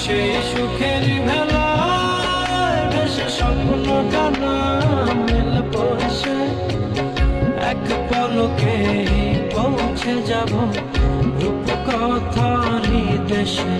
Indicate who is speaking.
Speaker 1: সেই সুখের ভেলা ভেসে স্বপ্ন টানা মেল পড়ছে। এক পলকে পৌঁছে যাব রূপকথারি দেশে